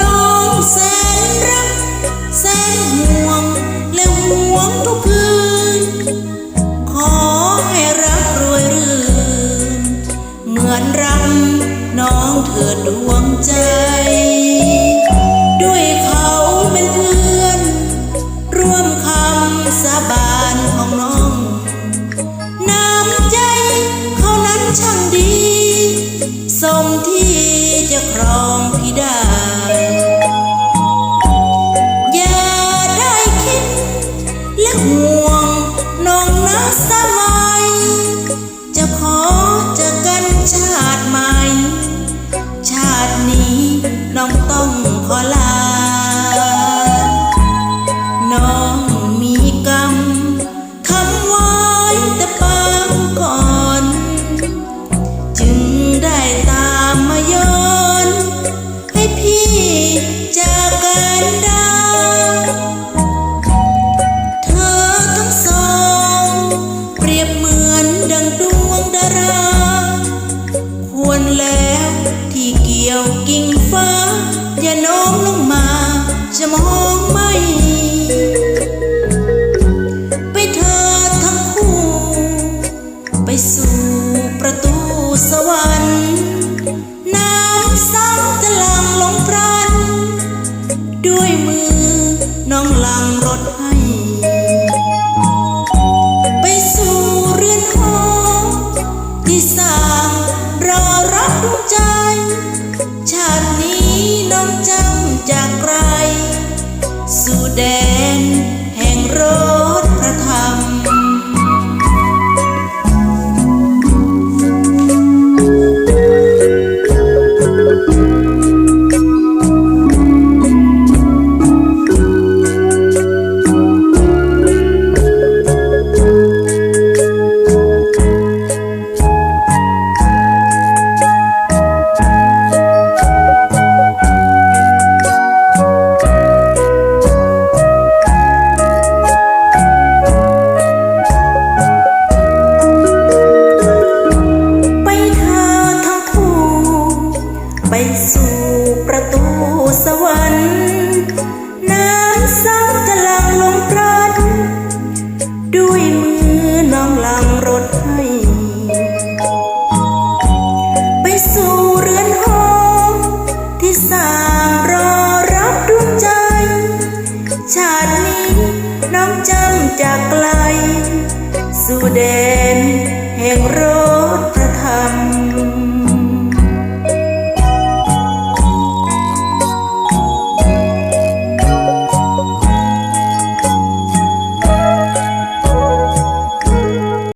น้องแสนรัก แสนห่วง และห่วงทุกคืน ขอให้รักรวยรื่น เหมือนรักน้องเถิดดวงใจ ด้วยเขาเป็นเพื่อน ร่วมคำสาบานของน้อง นดังดวงดารา ควรแล้วที่เกี่ยวกิ่งฟ้า อย่าโน้มลงมาจะมองไม่ ไปเธอทั้งคู่ ไปสู่ประตูสวรรค์น้ำซ้ำจะลังลงพรัน ด้วยมือน้องหลังรถให้ สู่ ด้วยมือน้องหลังรถให้ ไปสู่เรือนหอที่สร้างรอรับดวงใจ ชาตินี้น้องจำจากไกล สู่แดนแห่งโร